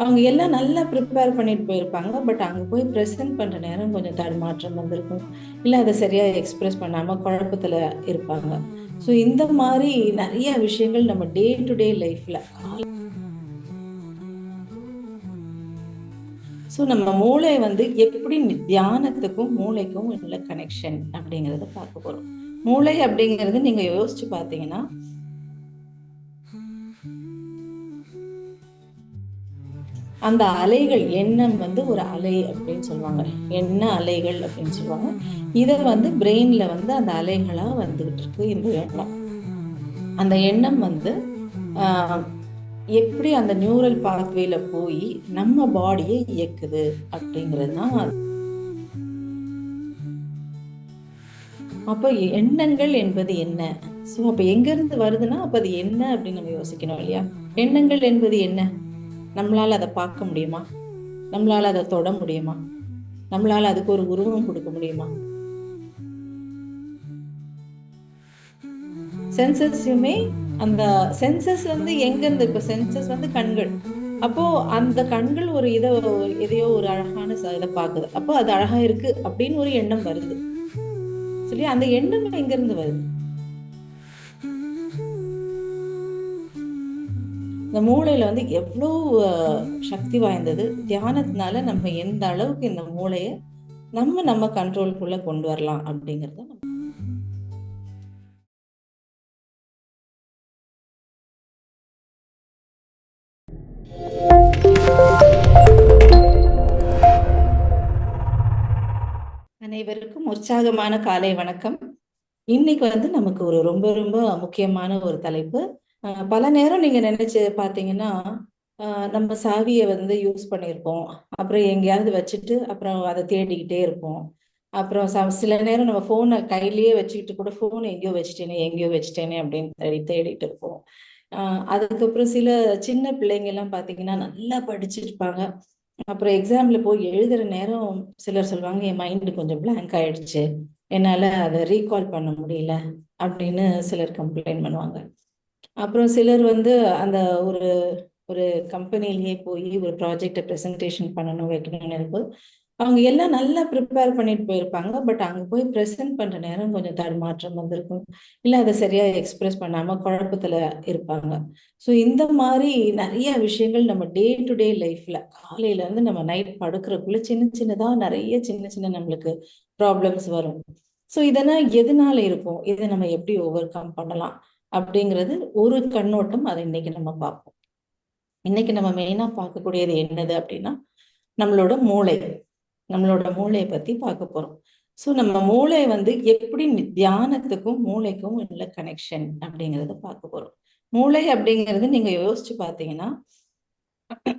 அவங்க எல்லாம் நல்லா ப்ரிப்பேர் பண்ணிட்டு போயிருப்பாங்க. பட் அங்கே போய் ப்ரெசென்ட் பண்ணுற நேரம் கொஞ்சம் தடுமாற்றம் வந்திருக்கும். இல்லை அதை சரியாக எக்ஸ்பிரஸ் பண்ணாமல் குழப்பத்தில் இருப்பாங்க. ஸோ இந்த மாதிரி நிறைய விஷயங்கள் நம்ம டே டு டே லைஃப்பில் ஸோ நம்ம மூளை வந்து எப்படி தியானத்துக்கும் மூளைக்கும் உள்ள கனெக்ஷன் அப்படிங்கிறத பார்க்க போகிறோம் மூளை அப்படிங்கிறது நீங்கள் யோசிச்சு பார்த்தீங்கன்னா அந்த அலைகள் எண்ணம் வந்து ஒரு அலை அப்படின்னு சொல்லுவாங்க. எண்ண அலைகள் அப்படின்னு சொல்லுவாங்க. இதை வந்து பிரெயின்ல வந்து அந்த அலைகளாக வந்துகிட்டு இருக்கு இந்த எண்ணம். அந்த எண்ணம் வந்து எப்படி அந்த நியூரல் பாத்வேல போய் நம்ம பாடியை இயக்குது அப்படிங்கிறது தான் அப்போ எண்ணங்கள் என்பது என்ன? ஸோ அப்போ எங்கேருந்து வருதுன்னா அப்போ அது என்ன அப்படின்னு நம்ம யோசிக்கணும் இல்லையா? எண்ணங்கள் என்பது என்ன? நம்மளால் அதை பார்க்க முடியுமா? நம்மளால் அதை தொட முடியுமா? நம்மளால் அதுக்கு ஒரு உருவம் கொடுக்க முடியுமா? சென்சஸ்யுமே அந்த சென்சஸ் வந்து எங்கேருந்து? இப்போ சென்சஸ் வந்து கண்கள். அப்போ அந்த கண்கள் ஒரு இதை எதையோ ஒரு அழகான இதை பார்க்குது. அப்போ அது அழகா இருக்கு அப்படின்னு ஒரு எண்ணம் வருது. சொல்லி அந்த எண்ணம் எங்கேருந்து வருது? இந்த மூளையில வந்து எவ்வளோ சக்தி வாய்ந்தது? தியானத்தினால நம்ம எந்த அளவுக்கு இந்த மூளைய நம்ம நம்ம கண்ட்ரோல்குள்ள கொண்டு வரலாம் அப்படிங்கறத நம்ம அனைவருக்கும் உற்சாகமான காலை வணக்கம். இன்னைக்கு வந்து நமக்கு ஒரு ரொம்ப ரொம்ப முக்கியமான ஒரு தலைப்பு பல நேரம் நீங்க நினைச்சு பாத்தீங்கன்னா நம்ம சாவியை வந்து யூஸ் பண்ணியிருப்போம். அப்புறம் எங்கேயாவது வச்சுட்டு அப்புறம் அதை தேடிக்கிட்டே இருப்போம். அப்புறம் சில நேரம் நம்ம ஃபோனை கையிலேயே வச்சுக்கிட்டு கூட ஃபோன் எங்கேயோ வச்சுட்டேனே எங்கேயோ வச்சுட்டேனே அப்படின்னு தேடி தேடிட்டு இருப்போம். அதுக்கப்புறம் சில சின்ன பிள்ளைங்க எல்லாம் பாத்தீங்கன்னா நல்லா படிச்சிருப்பாங்க. அப்புறம் எக்ஸாம்ல போய் எழுதுற நேரம் சிலர் சொல்லுவாங்க என் மைண்டு கொஞ்சம் பிளாங்க் ஆயிடுச்சு. என்னால அதை ரீகால் பண்ண முடியல. அப்படின்னு சிலர் கம்ப்ளைண்ட் பண்ணுவாங்க. அப்புறம் சிலர் வந்து அந்த ஒரு ஒரு கம்பெனிலேயே போய் ஒரு ப்ராஜெக்டை ப்ரெசன்டேஷன் பண்ணணும் வைக்கணும்னு இருக்கும். அவங்க எல்லாம் நல்லா ப்ரிப்பேர் பண்ணிட்டு போயிருப்பாங்க. பட் அங்கே போய் ப்ரெசென்ட் பண்ணுற நேரம் கொஞ்சம் தடுமாற்றம் வந்திருக்கும். இல்லை அதை சரியாக எக்ஸ்பிரஸ் பண்ணாமல் குழப்பத்தில் இருப்பாங்க. ஸோ இந்த மாதிரி நிறைய விஷயங்கள் நம்ம டே டு டே லைஃப்பில் காலையிலேருந்து நம்ம நைட் படுக்கிறக்குள்ள சின்ன சின்னதாக நிறைய சின்ன சின்ன நம்மளுக்கு ப்ராப்ளம்ஸ் வரும். ஸோ இதெல்லாம் எதனால இருக்கும்? இதை நம்ம எப்படி ஓவர் கம் பண்ணலாம்? அப்படிங்கிறது ஒரு கண்ணோட்டம் அதை இன்னைக்கு நம்ம பார்ப்போம். இன்னைக்கு நம்ம மெயினா பார்க்கக்கூடியது என்னது அப்படின்னா நம்மளோட மூளை. நம்மளோட மூளையை பத்தி பார்க்க போறோம். ஸோ நம்ம மூளை வந்து எப்படி தியானத்துக்கும் மூளைக்கும் உள்ள கனெக்ஷன் அப்படிங்கிறத பார்க்க போறோம். மூளை அப்படிங்கிறது நீங்க யோசிச்சு பார்த்தீங்கன்னா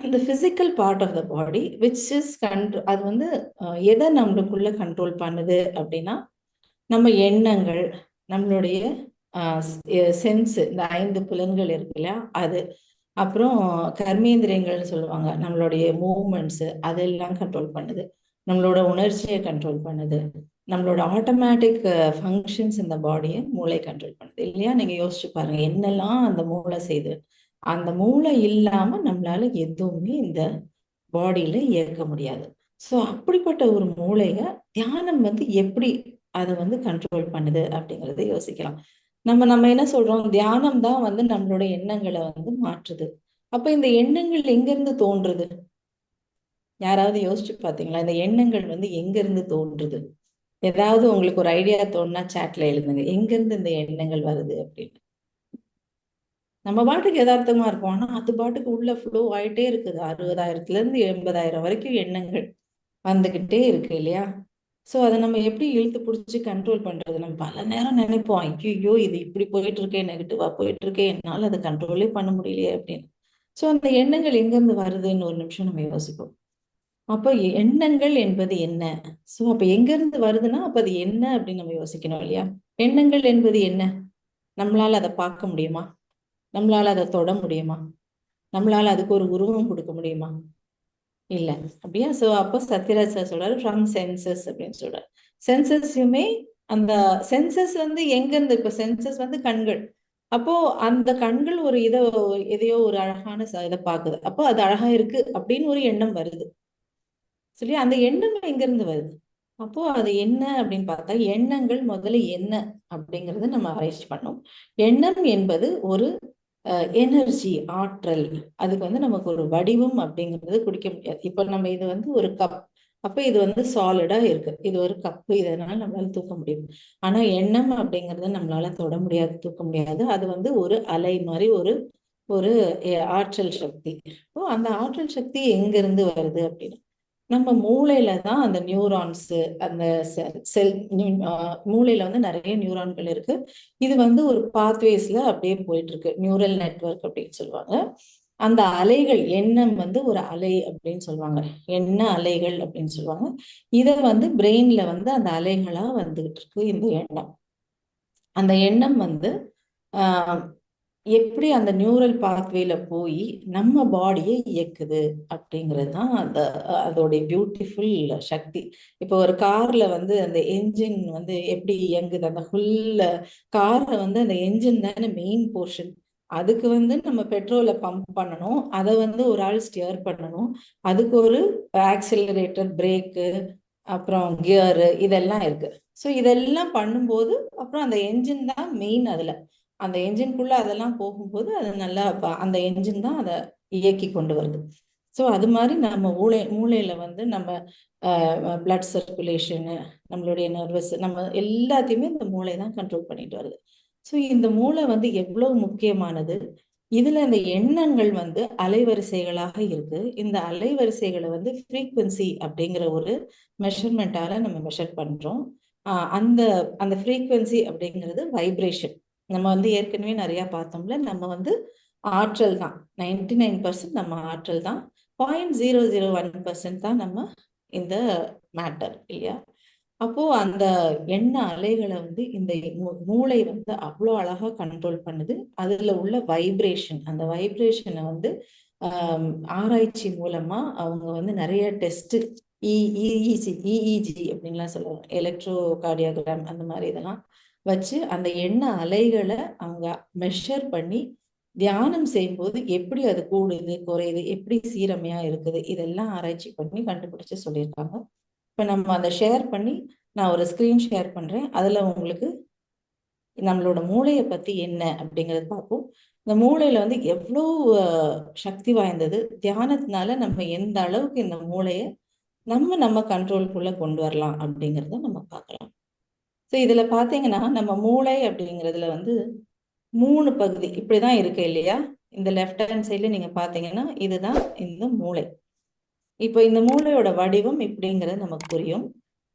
இந்த physical part of the body which is control அது வந்து எதை நம்மளுக்குள்ள கண்ட்ரோல் பண்ணுது அப்படின்னா நம்ம எண்ணங்கள் நம்மளுடைய சென்ஸ் இந்த ஐந்து புலன்கள் இருக்கு இல்லையா? அது. அப்புறம் கர்மேந்திரியங்கள்னு சொல்லுவாங்க. நம்மளுடைய மூவ்மெண்ட்ஸ் அதெல்லாம் கண்ட்ரோல் பண்ணுது. நம்மளோட உணர்ச்சியை கண்ட்ரோல் பண்ணுது. நம்மளோட ஆட்டோமேட்டிக் ஃபங்க்ஷன்ஸ் இந்த பாடியை மூளை கண்ட்ரோல் பண்ணுது. இல்லையா? நீங்க யோசிச்சு பாருங்க. என்னெல்லாம் அந்த மூளை செய்யுது அந்த மூளை இல்லாம நம்மளால எதுவுமே இந்த பாடியில இயக்க முடியாது. ஸோ அப்படிப்பட்ட ஒரு மூளையை தியானம் வந்து எப்படி அதை வந்து கண்ட்ரோல் பண்ணுது அப்படிங்கறத யோசிக்கலாம். நம்ம நம்ம என்ன சொல்றோம்? தியானம் தான் வந்து நம்மளோட எண்ணங்களை வந்து மாற்றுது. அப்ப இந்த எண்ணங்கள் எங்க இருந்து தோன்றுது? யாராவது யோசிச்சு பாத்தீங்களா இந்த எண்ணங்கள் வந்து எங்க இருந்து தோன்றுது? ஏதாவது உங்களுக்கு ஒரு ஐடியா தோணுனா சாட்ல எழுதுங்க. எங்க இருந்து இந்த எண்ணங்கள் வருது அப்படின்னு. நம்ம பாட்டுக்கு யதார்த்தமா இருக்கும் ஆனா அது பாட்டுக்கு உள்ள ஃப்ளோ ஆயிட்டே இருக்குது. அறுபதாயிரத்துல இருந்து எண்பதாயிரம் வரைக்கும் எண்ணங்கள் வந்துகிட்டே இருக்கு இல்லையா? ஸோ அதை நம்ம எப்படி இழுத்து பிடிச்சி கண்ட்ரோல் பண்றது? நம்ம பல நேரம் நினைப்போம் ஐயோ இது இப்படி போயிட்டு இருக்கேன் நெகட்டிவாக போயிட்டு இருக்கேன் என்னால் அதை கண்ட்ரோலே பண்ண முடியலையே அப்படின்னு. ஸோ அந்த எண்ணங்கள் எங்கேருந்து வருதுன்னு ஒரு நிமிஷம் நம்ம யோசிப்போம். அப்போ எண்ணங்கள் என்பது என்ன? ஸோ அப்போ எங்கேருந்து வருதுன்னா அப்போ அது என்ன அப்படின்னு நம்ம யோசிக்கணும் இல்லையா? எண்ணங்கள் என்பது என்ன? நம்மளால அதை பார்க்க முடியுமா? நம்மளால அதை தொட முடியுமா? நம்மளால அதுக்கு ஒரு உருவம் கொடுக்க முடியுமா? இல்ல. அப்படியா? சோ அப்போ சத்யராஜ் சார் சொல்றாரு ஃப்ரம் சென்சஸ் அப்படின்னு சொல்றாரு. சென்சஸ்யுமே அந்த சென்சஸ் வந்து எங்க இருந்து இப்ப சென்சஸ் வந்து கண்கள். அப்போ அந்த கண்கள் ஒரு இதை எதையோ ஒரு அழகான இதை பாக்குது அப்போ அது அழகா இருக்கு அப்படின்னு ஒரு எண்ணம் வருது. சரி அந்த எண்ணம் எங்க இருந்து வருது? அப்போ அது என்ன அப்படின்னு பார்த்தா எண்ணங்கள் முதல்ல என்ன அப்படிங்கறத நம்ம ஆராய்ச்சி பண்ணோம் எண்ணம் என்பது ஒரு எனர்ஜி ஆற்றல் அதுக்கு வந்து நமக்கு ஒரு வடிவம் அப்படிங்கிறது குடிக்க முடியாது. இப்போ நம்ம இது வந்து ஒரு கப் அப்ப இது வந்து சாலிடா இருக்கு. இது ஒரு கப்பு இதனால நம்மளால தூக்க முடியும். ஆனா எண்ணம் அப்படிங்கறத நம்மளால தொட முடியாது தூக்க முடியாது. அது வந்து ஒரு அலை மாதிரி ஒரு ஒரு ஆற்றல் சக்தி. இப்போ அந்த ஆற்றல் சக்தி எங்க இருந்து வருது அப்படின்னா நம்ம மூளையில தான் அந்த நியூரான்ஸ் அந்த செல் மூளையில வந்து நிறைய நியூரான்கள் இருக்கு. இது வந்து ஒரு பாத்வேஸ்ல அப்படியே போயிட்டு இருக்கு நியூரல் நெட்ஒர்க் அப்படின்னு சொல்லுவாங்க. அந்த அலைகள் எண்ணம் வந்து ஒரு அலை அப்படின்னு சொல்லுவாங்க. எண்ண அலைகள் அப்படின்னு சொல்லுவாங்க. இதை வந்து பிரெயின்ல வந்து அந்த அலைகளா வந்துகிட்டு இருக்கு இந்த எண்ணம். அந்த எண்ணம் வந்து ஆஹ் எப்படி அந்த நியூரல் பாத்வேல போய் நம்ம பாடியை இயக்குது அப்படிங்கிறது தான் அந்த அதோடைய பியூட்டிஃபுல் சக்தி. இப்போ ஒரு கார்ல வந்து அந்த என்ஜின் வந்து எப்படி இயங்குது? அந்த ஃபுல்ல கார்ல வந்து அந்த என்ஜின் தானே மெயின் போர்ஷன் அதுக்கு வந்து நம்ம பெட்ரோலை பம்ப் பண்ணணும். அதை வந்து ஒரு ஆள் ஸ்டியர் பண்ணணும். அதுக்கு ஒரு ஆக்சிலரேட்டர் பிரேக்கு அப்புறம் கியரு இதெல்லாம் இருக்கு. ஸோ இதெல்லாம் பண்ணும்போது அப்புறம் அந்த என்ஜின் தான் மெயின் அதுல. அந்த என்ஜின்குள்ள அதெல்லாம் போகும்போது அது நல்லா அந்த என்ஜின் தான் அதை இயக்கி கொண்டு வருது. ஸோ அது மாதிரி நம்ம மூளை மூளையில வந்து நம்ம பிளட் சர்க்குலேஷனு நம்மளுடைய நர்வஸ் நம்ம எல்லாத்தையுமே இந்த மூளை தான் கண்ட்ரோல் பண்ணிட்டு வருது. ஸோ இந்த மூளை வந்து எவ்வளவு முக்கியமானது? இதுல இந்த எண்ணங்கள் வந்து அலைவரிசைகளாக இருக்கு. இந்த அலைவரிசைகளை வந்து ஃப்ரீக்வன்சி அப்படிங்கிற ஒரு மெஷர்மெண்டால நம்ம மெஷர் பண்றோம். அந்த அந்த ஃப்ரீக்வன்சி அப்படிங்கிறது வைப்ரேஷன் நம்ம வந்து ஏற்கனவே நிறைய பார்த்தோம்ல நம்ம வந்து ஆற்றல் தான். நைன்டி நைன் பர்சன்ட் நம்ம ஆற்றல் தான். Point zero zero one percent தான் நம்ம இந்த மேட்டர் இல்லையா? அப்போ அந்த எண்ண அலைகளை வந்து இந்த மூளை வந்து அவ்வளோ அழகா கண்ட்ரோல் பண்ணுது. அதுல உள்ள வைப்ரேஷன் அந்த வைப்ரேஷனை வந்து ஆராய்ச்சி மூலமா அவங்க வந்து நிறைய test E, e, e, EEG EEG அப்படின்லாம் சொல்லுவாங்க எலக்ட்ரோ கார்டியோகிராம் அந்த மாதிரி இதெல்லாம் வச்சு அந்த எண்ண அலைகளை அவங்க மெஷர் பண்ணி தியானம் செய்யும்போது எப்படி அது கூடுது குறையுது எப்படி சீரமையா இருக்குது இதெல்லாம் ஆராய்ச்சி பண்ணி கண்டுபிடிச்சு சொல்லியிருக்காங்க. இப்ப நம்ம அதை ஷேர் பண்ணி நான் ஒரு ஸ்கிரீன் ஷேர் பண்றேன். அதுல உங்களுக்கு நம்மளோட மூளையை பத்தி என்ன அப்படிங்கறது பார்ப்போம். இந்த மூளையில வந்து எவ்வளோ சக்தி வாய்ந்தது? தியானத்தினால நம்ம எந்த அளவுக்கு இந்த மூளையை நம்ம நம்ம கண்ட்ரோல்குள்ள கொண்டு வரலாம் அப்படிங்கிறத நம்ம பார்க்கலாம். ஸோ இதுல பாத்தீங்கன்னா நம்ம மூளை அப்படிங்கிறதுல வந்து மூணு பகுதி இப்படிதான் இருக்கு இல்லையா? இந்த லெஃப்ட் ஹேண்ட் சைட்ல நீங்க பாத்தீங்கன்னா இதுதான் இந்த மூளை. இப்போ இந்த மூளையோட வடிவம் இப்படிங்கிறது நமக்கு புரியும்.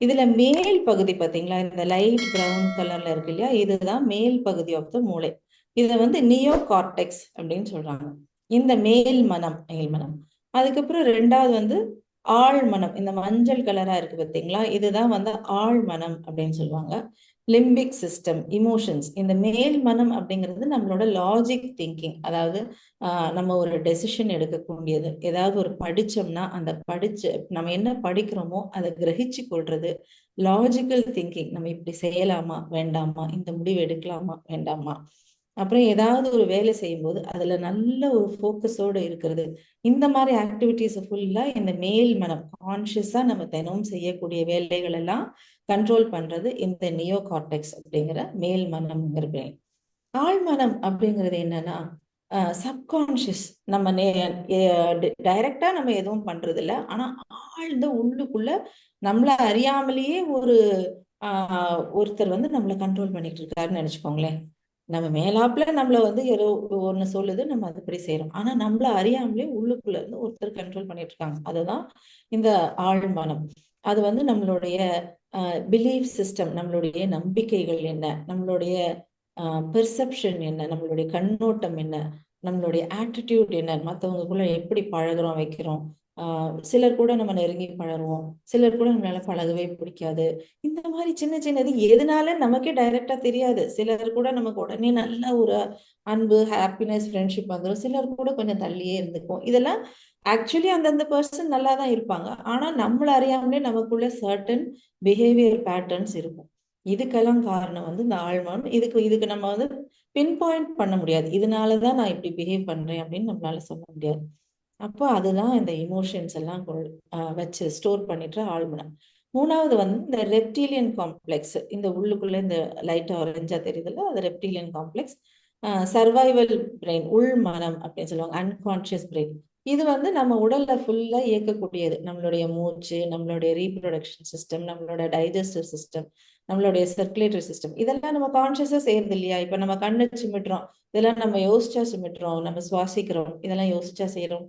இதுல மேல் பகுதி பாத்தீங்களா? இந்த லைட் ப்ரௌன் கலர்ல இருக்கு இல்லையா? இதுதான் மேல் பகுதி ஆஃப் த மூளை. இதை வந்து நியோ கார்டெக்ஸ் அப்படின்னு சொல்றாங்க. இந்த மேல் மனம் மேல் மனம் அதுக்கப்புறம் ரெண்டாவது வந்து ஆழ்மனம். இந்த மஞ்சள் கலரா இருக்கு பார்த்தீங்களா இதுதான் வந்து ஆழ்மனம் அப்படின்னு சொல்லுவாங்க. லிம்பிக் சிஸ்டம் இமோஷன்ஸ் இந்த மேல் மனம் அப்படிங்கிறது நம்மளோட லாஜிக் திங்கிங் அதாவது நம்ம ஒரு டெசிஷன் எடுக்கக்கூடியது. ஏதாவது ஒரு படிச்சோம்னா அந்த படிச்சு நம்ம என்ன படிக்கிறோமோ அதை கிரகிச்சு கொள்றது. லாஜிக்கல் திங்கிங் நம்ம இப்படி செய்யலாமா? வேண்டாமா? இந்த முடிவு எடுக்கலாமா? வேண்டாமா? அப்புறம் ஏதாவது ஒரு வேலை செய்யும்போது அதுல நல்ல ஒரு ஃபோக்கஸோடு இருக்கிறது. இந்த மாதிரி ஆக்டிவிட்டிஸ் ஃபுல்லா இந்த மேல் மனம் கான்சியஸா நம்ம தினமும் செய்யக்கூடிய வேலைகள் எல்லாம் கண்ட்ரோல் பண்றது இந்த நியோ கார்டெக்ஸ் அப்படிங்கிற மேல் மனம்ங்கிற பிரெயின் ஆழ்மனம் அப்படிங்கிறது என்னன்னா சப்கான்ஷியஸ் நம்ம நே டைரக்டா நம்ம எதுவும் பண்றது இல்லை. ஆனா ஆழ்ந்த உள்ளுக்குள்ள நம்மள அறியாமலேயே ஒரு ஆஹ் ஒருத்தர் வந்து நம்மளை கண்ட்ரோல் பண்ணிட்டு இருக்காருன்னு நினைச்சுக்கோங்களேன். நம்ம மேலாப்புல நம்மள வந்து ஏதோ ஒண்ணு சொல்லுது நம்ம அதுபடி செய்யறோம் ஆனா நம்மள அறியாமலே உள்ளுக்குள்ள இருந்து ஒருத்தர் கண்ட்ரோல் பண்ணிட்டு இருக்காங்க அதுதான் இந்த ஆழ்மனம். அது வந்து நம்மளுடைய பிலீஃப் சிஸ்டம் நம்மளுடைய நம்பிக்கைகள் என்ன? நம்மளுடைய பெர்செப்ஷன் என்ன? நம்மளுடைய கண்ணோட்டம் என்ன? நம்மளுடைய ஆட்டிடியூட் என்ன? மற்றவங்களுக்குள்ள எப்படி பழகிறோம் வைக்கிறோம்? ஆஹ் சிலர் கூட நம்ம நெருங்கி பழகுவோம். சிலர் கூட நம்மளால பழகவே பிடிக்காது. இந்த மாதிரி சின்ன சின்னது எதனால நமக்கே டைரக்டா தெரியாது. சிலர் கூட நமக்கு உடனே நல்ல ஒரு அன்பு ஹாப்பினஸ் ஃப்ரெண்ட்ஷிப் வந்துடும் சிலர் கூட கொஞ்சம் தள்ளியே இருந்துக்கும் இதெல்லாம் ஆக்சுவலி அந்தந்த பர்சன் நல்லா தான் இருப்பாங்க. ஆனா நம்மள அறியாமலே நமக்குள்ள சர்டன் பிஹேவியர் பேட்டர்ன்ஸ் இருக்கும். இதுக்கெல்லாம் காரணம் வந்து இந்த ஆழ்மானம் இதுக்கு இதுக்கு நம்ம வந்து பின் பாயிண்ட் பண்ண முடியாது. இதனாலதான் நான் இப்படி பிஹேவ் பண்றேன் அப்படின்னு நம்மளால சொல்ல முடியாது. அப்போ அதுதான் இந்த இமோஷன்ஸ் எல்லாம் வச்சு ஸ்டோர் பண்ணிட்டு ஆழ்மனம். மூணாவது வந்து இந்த ரெப்டீலியன் காம்ப்ளெக்ஸ் இந்த உள்ளுக்குள்ள இந்த லைட்டாக ஆரஞ்சா தெரியுதுல்ல அது ரெப்டீலியன் காம்ப்ளெக்ஸ் சர்வைவல் பிரெயின் உள் மனம் அப்படின்னு சொல்லுவாங்க அன்கான்ஷியஸ் பிரெயின் இது வந்து நம்ம உடல்ல ஃபுல்லா இயக்கக்கூடியது. நம்மளுடைய மூச்சு நம்மளுடைய ரீப்ரொடக்ஷன் சிஸ்டம் நம்மளோட டைஜஸ்டிவ் சிஸ்டம் நம்மளுடைய சர்க்குலேட்டரி சிஸ்டம் இதெல்லாம் நம்ம கான்சியஸா செய்யறது இல்லையா? இப்ப நம்ம கண்ணு சிமிட்டுறோம் இதெல்லாம் நம்ம யோசிச்சா சிமிட்டுறோம் நம்ம சுவாசிக்கிறோம் இதெல்லாம் யோசிச்சா செய்யறோம்.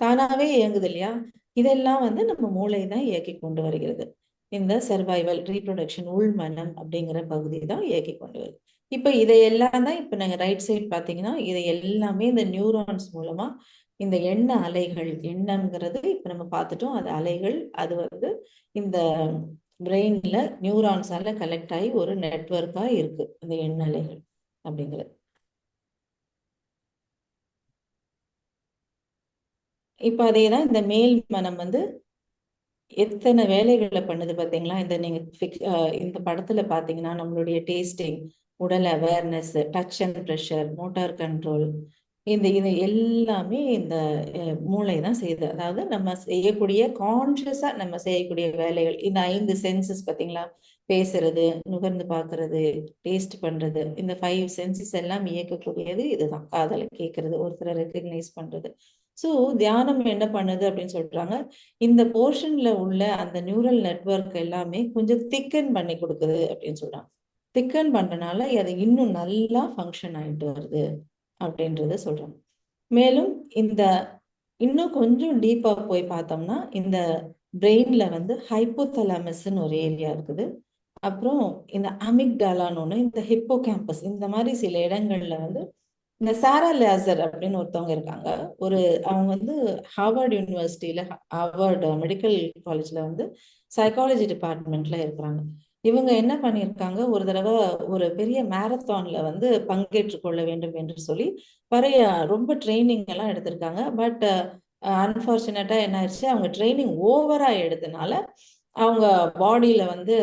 தானாவே இயங்குது இல்லையா இதெல்லாம் வந்து நம்ம மூளை தான் இயக்கி கொண்டு வருகிறது. இந்த சர்வைவல் ரீப்ரொடக்ஷன் உள்மனம் அப்படிங்கிற பகுதி தான் இயக்கி கொண்டு வருது. இப்ப இதையெல்லாம் தான் இப்ப நாங்க ரைட் சைட் பாத்தீங்கன்னா இதை எல்லாமே இந்த நியூரான்ஸ் மூலமா இந்த எண்ண அலைகள் எண்ணம்ங்கிறது இப்ப நம்ம பார்த்துட்டோம். அது அலைகள் அது வந்து இந்த பிரெயின்ல நியூரான்ஸால கலெக்ட் ஆகி ஒரு நெட்ஒர்க்கா இருக்கு அந்த எண்ண அலைகள் அப்படிங்கிறது. இப்ப அதேதான் இந்த மேல் மனம் வந்து எத்தனை வேலைகளை பண்ணுது பாத்தீங்களா? இந்த நீங்க இந்த படத்துல பாத்தீங்கன்னா நம்மளுடைய டேஸ்டிங் உடல் awareness touch and pressure motor control இந்த இது எல்லாமே இந்த மூளை தான் செய்யுது. அதாவது நம்ம செய்யக்கூடிய கான்சியஸா நம்ம செய்யக்கூடிய வேலைகள் இந்த ஐந்து சென்சஸ் பார்த்தீங்களா பேசுறது நுகர்ந்து பார்க்கறது டேஸ்ட் பண்றது இந்த ஃபைவ் சென்சஸ் எல்லாம் இயக்கக்கூடியது இதுதான். காதலை கேட்கறது ஒருத்தரை ரெக்கக்னைஸ் பண்றது. ஸோ தியானம் என்ன பண்ணுது அப்படின்னு சொல்றாங்க. இந்த போர்ஷன்ல உள்ள அந்த நியூரல் நெட்ஒர்க் எல்லாமே கொஞ்சம் திக்கன் பண்ணி கொடுக்குது அப்படின்னு சொல்றாங்க. திக்கன் பண்ணுறனால அது இன்னும் நல்லா ஃபங்க்ஷன் ஆயிட்டு வருது அப்படின்றத சொல்றாங்க. மேலும் இந்த இன்னும் கொஞ்சம் டீப்பா போய் பார்த்தோம்னா இந்த பிரெயின்ல வந்து ஹைப்போதலாமஸ்ன்னு ஒரு ஏரியா இருக்குது. அப்புறம் இந்த அமிக்டாலான்னு ஒன்று இந்த ஹிப்போ கேம்பஸ் இந்த மாதிரி சில இடங்கள்ல வந்து இந்த சாரா லேசர் அப்படின்னு ஒருத்தவங்க இருக்காங்க. ஒரு அவங்க வந்து ஹார்வர்ட் யூனிவர்சிட்டியில ஹார்வர்டு மெடிக்கல் காலேஜ்ல வந்து சைக்காலஜி டிபார்ட்மெண்ட்ல இருக்கிறாங்க. இவங்க என்ன பண்ணியிருக்காங்க? ஒரு தடவை ஒரு பெரிய மேரத்தான்ல வந்து பங்கேற்று கொள்ள வேண்டும் என்று சொல்லி பறைய ரொம்ப ட்ரைனிங் எல்லாம் எடுத்திருக்காங்க. பட் அன்பார்ச்சுனேட்டா என்ன ஆயிடுச்சு? அவங்க ட்ரைனிங் ஓவரா எடுத்தனால அவங்க பாடியில வந்து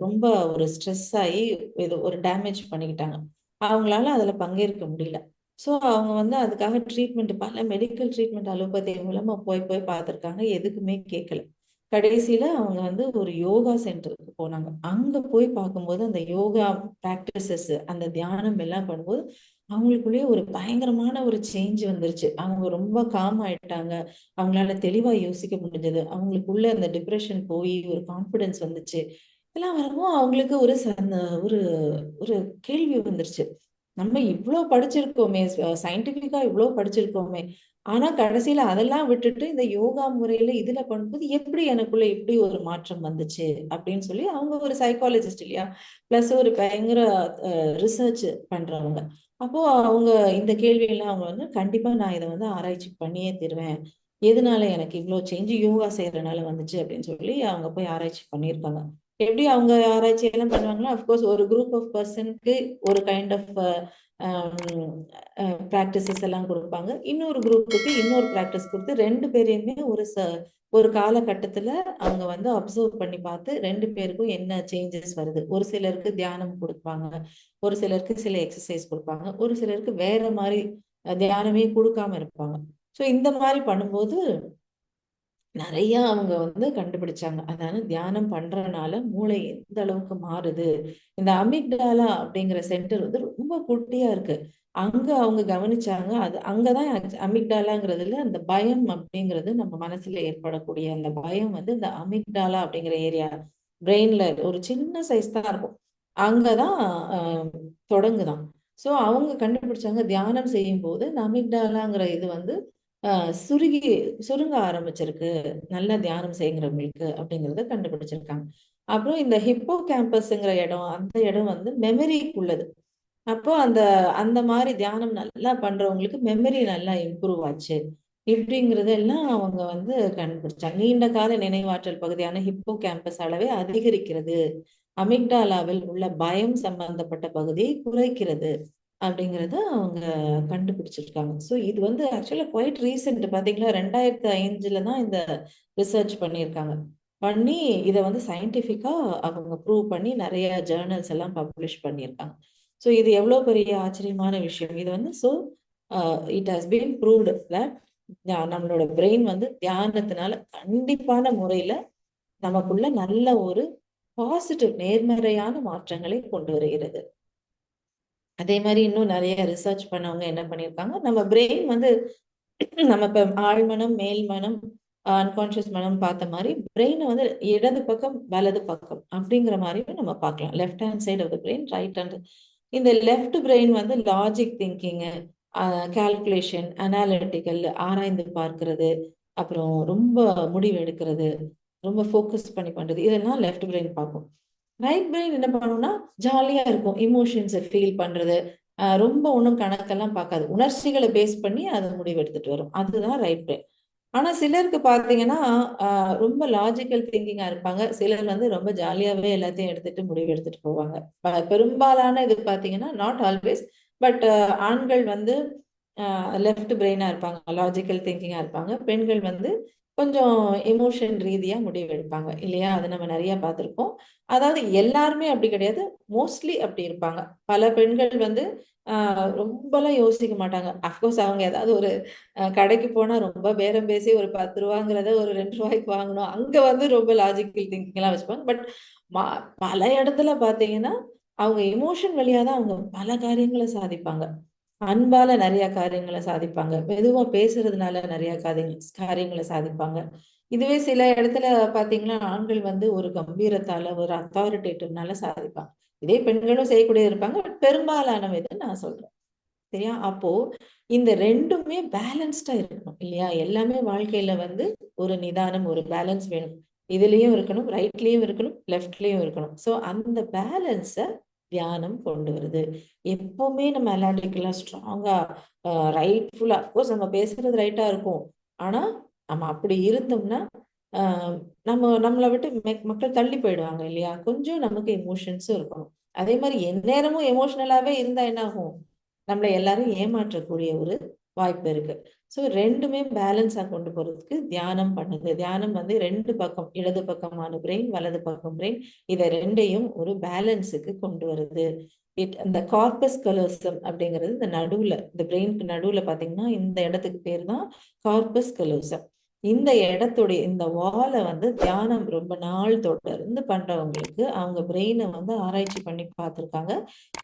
ரொம்ப ஒரு ஸ்ட்ரெஸ் ஆகி இது ஒரு டேமேஜ் பண்ணிக்கிட்டாங்க. அவங்களால அதுல பங்கேற்க முடியல. ஸோ அவங்க வந்து அதுக்காக ட்ரீட்மெண்ட் பல மெடிக்கல் ட்ரீட்மெண்ட் அலோபதி மூலமா போய் போய் பார்த்துருக்காங்க எதுக்குமே கேட்கல கடைசியில அவங்க வந்து ஒரு யோகா சென்டருக்கு போனாங்க. அங்க போய் பார்க்கும்போது அந்த யோகா பிராக்டிசஸ் அந்த தியானம் எல்லாம் பண்ணும்போது அவங்களுக்குள்ளேயே ஒரு பயங்கரமான ஒரு சேஞ்ச் வந்துருச்சு. அவங்க ரொம்ப காம் ஆயிட்டாங்க. அவங்களால தெளிவா யோசிக்க முடிஞ்சது. அவங்களுக்குள்ள அந்த டிப்ரெஷன் போய் ஒரு கான்பிடன்ஸ் வந்துச்சு. எல்லாம் வரவும் அவங்களுக்கு ஒரு ஒரு ஒரு கேள்வி வந்துருச்சு. நம்ம இவ்வளோ படிச்சிருக்கோமே சயின்டிஃபிக்கா இவ்வளவு படிச்சிருக்கோமே. ஆனா கடைசியில அதெல்லாம் விட்டுட்டு இந்த யோகா முறையில இதுல பண்ணும்போது எப்படி எனக்குள்ள இப்படி ஒரு மாற்றம் வந்துச்சு? அப்படின்னு சொல்லி அவங்க ஒரு சைக்காலஜிஸ்ட் இல்லையா? பிளஸ் ஒரு பயங்கர ரிசர்ச் பண்றவங்க. அப்போ அவங்க இந்த கேள்வியெல்லாம் அவங்க வந்து கண்டிப்பா நான் இதை வந்து ஆராய்ச்சி பண்ணியே தருவேன். எதனால எனக்கு இவ்வளவு சேஞ்சு யோகா செய்யறதுனால வந்துச்சு அப்படின்னு சொல்லி அவங்க போய் ஆராய்ச்சி பண்ணியிருக்காங்க. எப்படி அவங்க ஆராய்ச்சி எல்லாம் பண்ணுவாங்கன்னா அஃப்கோர்ஸ் ஒரு குரூப் ஆஃப் பர்சனுக்கு ஒரு கைண்ட் ஆஃப் ப்ராக்டிசஸ் எல்லாம் கொடுப்பாங்க. இன்னொரு குரூப்புக்கு இன்னொரு ப்ராக்டிஸ் கொடுத்து ரெண்டு பேரையுமே ஒரு ச ஒரு காலகட்டத்துல அவங்க வந்து அப்சர்வ் பண்ணி பார்த்து ரெண்டு பேருக்கும் என்ன சேஞ்சஸ் வருது. ஒரு சிலருக்கு தியானம் கொடுப்பாங்க ஒரு சிலருக்கு சில எக்ஸசைஸ் கொடுப்பாங்க ஒரு சிலருக்கு வேற மாதிரி தியானமே கொடுக்காம இருப்பாங்க. ஸோ இந்த மாதிரி பண்ணும்போது நிறைய அவங்க வந்து கண்டுபிடிச்சாங்க. அதாவது தியானம் பண்றதுனால மூளை எந்த அளவுக்கு மாறுது? இந்த அமிக்டாலா அப்படிங்கிற சென்டர் வந்து ரொம்ப குட்டியா இருக்கு. அங்க அவங்க கவனிச்சாங்க. அது அங்கதான் அமிக்டாலாங்கிறதுல அந்த பயம் அப்படிங்கிறது நம்ம மனசுல ஏற்படக்கூடிய அந்த பயம் வந்து இந்த அமிக்டாலா அப்படிங்கிற ஏரியா பிரெயின்ல ஒரு சின்ன சைஸ் தான் இருக்கும். அங்கதான் தொடங்குதான். ஸோ அவங்க கண்டுபிடிச்சாங்க தியானம் செய்யும் போது இந்த அமிக்டாலாங்கிற இது வந்து சுருகி சுருங்க ஆரம்பிச்சிருக்கு. நல்லா தியானம் செய்கிறவங்களுக்கு அப்படிங்கிறத கண்டுபிடிச்சிருக்காங்க. அப்புறம் இந்த ஹிப்போ கேம்பஸ்ங்கிற இடம் அந்த இடம் வந்து மெமரிக்கு உள்ளது அப்போ அந்த அந்த மாதிரி தியானம் நல்லா பண்றவங்களுக்கு மெமரி நல்லா இம்ப்ரூவ் ஆச்சு. இப்படிங்கிறதெல்லாம் அவங்க வந்து கண்டுபிடிச்சாங்க. நீண்ட கால நினைவாற்றல் பகுதியான ஹிப்போ கேம்பஸ் அளவை அதிகரிக்கிறது. அமிக்டாலாவில் உள்ள பயம் சம்பந்தப்பட்ட பகுதியை குறைக்கிறது. அப்படிங்கிறத அவங்க கண்டுபிடிச்சிருக்காங்க. ஸோ இது வந்து ஆக்சுவலாக குவைட் ரீசெண்ட் பார்த்தீங்களா ரெண்டாயிரத்தி ஐந்துல தான் இந்த ரிசர்ச் பண்ணியிருக்காங்க. பண்ணி இதை வந்து சயின்டிஃபிக்காக அவங்க ப்ரூவ் பண்ணி நிறைய ஜேர்னல்ஸ் எல்லாம் பப்ளிஷ் பண்ணியிருக்காங்க. ஸோ இது எவ்வளோ பெரிய ஆச்சரியமான விஷயம். இது வந்து so it has been proved that நம்மளோட பிரெயின் வந்து தியானத்தினால கண்டிப்பான முறையில நமக்குள்ள நல்ல ஒரு பாசிட்டிவ் நேர்மறையான மாற்றங்களை கொண்டு வருகிறது. அதே மாதிரி இன்னும் நிறைய ரிசர்ச் பண்ணவங்க என்ன பண்ணியிருக்காங்க? நம்ம பிரெயின் வந்து நம்ம இப்ப ஆழ்மனம் மேல்மனம் அன்கான்சியஸ் மனம் பார்த்த மாதிரி பிரெயினை வந்து இடது பக்கம் வலது பக்கம் அப்படிங்கிற மாதிரியும் நம்ம பார்க்கலாம். Left hand side of the brain right hand இந்த லெஃப்ட் பிரெயின் வந்து லாஜிக் திங்கிங்கு கால்குலேஷன் அனாலிட்டிக்கல் ஆராய்ந்து பார்க்கறது அப்புறம் ரொம்ப முடிவு எடுக்கிறது ரொம்ப ஃபோக்கஸ் பண்ணி பண்றது இதெல்லாம் லெஃப்ட் பிரெயின் பார்க்கும். ரைட் பிரெயின் என்ன பண்ணும்னா ஜாலியா இருக்கும். இமோஷன்ஸை ஃபீல் பண்றது. ரொம்ப ஒன்றும் கணக்கெல்லாம் பார்க்காது. உணர்ச்சிகளை பேஸ் பண்ணி அதை முடிவு எடுத்துட்டு வரும். அதுதான் ரைட் பிரெயின் ஆனா சிலருக்கு பாத்தீங்கன்னா ரொம்ப லாஜிக்கல் திங்கிங்கா இருப்பாங்க. சிலர் வந்து ரொம்ப ஜாலியாவே எல்லாத்தையும் எடுத்துட்டு முடிவு எடுத்துட்டு போவாங்க பெரும்பாலான இது பாத்தீங்கன்னா நாட் ஆல்வேஸ் பட் ஆண்கள் வந்து லெஃப்ட் பிரெயினா இருப்பாங்க. லாஜிக்கல் திங்கிங்கா இருப்பாங்க. பெண்கள் வந்து கொஞ்சம் எமோஷன் ரீதியா முடிவு எடுப்பாங்க. இல்லையா? அதை நம்ம நிறைய பார்த்துருக்கோம் அதாவது எல்லாருமே அப்படி கிடையாது. மோஸ்ட்லி அப்படி இருப்பாங்க. பல பெண்கள் வந்து ரொம்பலாம் யோசிக்க மாட்டாங்க. அஃப்கோர்ஸ் அவங்க ஏதாவது ஒரு கடைக்கு போனா ரொம்ப பேரம் பேசி ஒரு பத்து ரூபாங்கிறத ஒரு ரெண்டு ரூபாய்க்கு வாங்கணும். அங்க வந்து ரொம்ப லாஜிக்கல் திங்கிங் எல்லாம் வச்சுப்பாங்க. பட் பல இடத்துல பாத்தீங்கன்னா அவங்க எமோஷன் வழியா தான் அவங்க பல காரியங்களை சாதிப்பாங்க. அன்பால நிறைய காரியங்களை சாதிப்பாங்க. மெதுவா பேசுறதுனால நிறைய காரியங்கள் காரியங்களை சாதிப்பாங்க. இதுவே சில இடத்துல பாத்தீங்கன்னா ஆண்கள் வந்து ஒரு கம்பீரத்தால ஒரு அத்தாரிட்டேட்டிவ்னால சாதிப்பாங்க. இதே பெண்களும் செய்யக்கூடிய இருப்பாங்க. பட் பெரும்பாலான இது நான் சொல்றேன். சரியா? அப்போ இந்த ரெண்டுமே பேலன்ஸ்டா இருக்கணும் இல்லையா? எல்லாமே வாழ்க்கையில வந்து ஒரு நிதானம் ஒரு பேலன்ஸ் வேணும். இதுலயும் இருக்கணும் ரைட்லயும் இருக்கணும் லெஃப்ட்லயும் இருக்கணும். சோ அந்த பேலன்ஸ தியானம் கொண்டு வருது. எப்பவுமே நம்ம அலாண்டிக்கெல்லாம் ஸ்ட்ராங்கா ரைட்ஃபுல்லா அப்கோர்ஸ் நம்ம பேசுறது ரைட்டா இருக்கும். ஆனா நம்ம அப்படி இருந்தோம்னா நம்ம நம்மளை விட்டு மக்கள் தள்ளி போயிடுவாங்க இல்லையா? கொஞ்சம் நமக்கு எமோஷன்ஸும் இருக்கணும். அதே மாதிரி எந்நேரமும் எமோஷனலாவே இருந்தா என்ன ஆகும் நம்மளை எல்லாரும் ஏமாற்றக்கூடிய ஒரு வாய்ப்பு இருக்கு. ஸோ ரெண்டுமே பேலன்ஸா கொண்டு போறதுக்கு தியானம் பண்ணுது தியானம் வந்து ரெண்டு பக்கம் இடது பக்கமான பிரெயின் வலது பக்கம் பிரெயின் இதை ரெண்டையும் ஒரு பேலன்ஸுக்கு கொண்டு வருது. இட் அந்த கார்பஸ் கலோசம் அப்படிங்கிறது இந்த நடுவுல இந்த பிரெயினுக்கு நடுவுல பாத்தீங்கன்னா இந்த இடத்துக்கு பேர் தான் கார்பஸ் கலோசம் இந்த இடத்துடைய இந்த வாலை வந்து தியானம் ரொம்ப நாள் தொடர்ந்து பண்றவங்களுக்கு அவங்க பிரெயினை வந்து ஆராய்ச்சி பண்ணி பார்த்துருக்காங்க.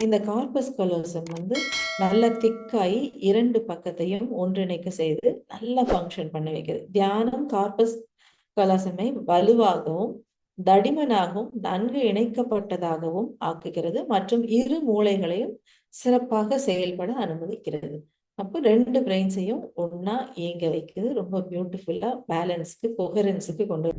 இந்த கார்பஸ் கலோசம் வந்து நல்ல திக்காய் இரண்டு பக்கத்தையும் ஒன்றிணைக்க செய்து நல்லா ஃபங்க்ஷன் பண்ண வைக்குது. தியானம் கார்பஸ் கலசமை வலுவாகவும் தடிமனாகவும் நன்கு இணைக்கப்பட்டதாகவும் ஆக்குகிறது மற்றும் இரு மூளைகளையும் சிறப்பாக செயல்பட அனுமதிக்கிறது. அப்போ ரெண்டு பிரெயின்ஸையும் ஒன்னா இயங்க வைக்குது. ரொம்ப பியூட்டிஃபுல்லா பேலன்ஸுக்கு கொஹரன்ஸுக்கு கொண்டு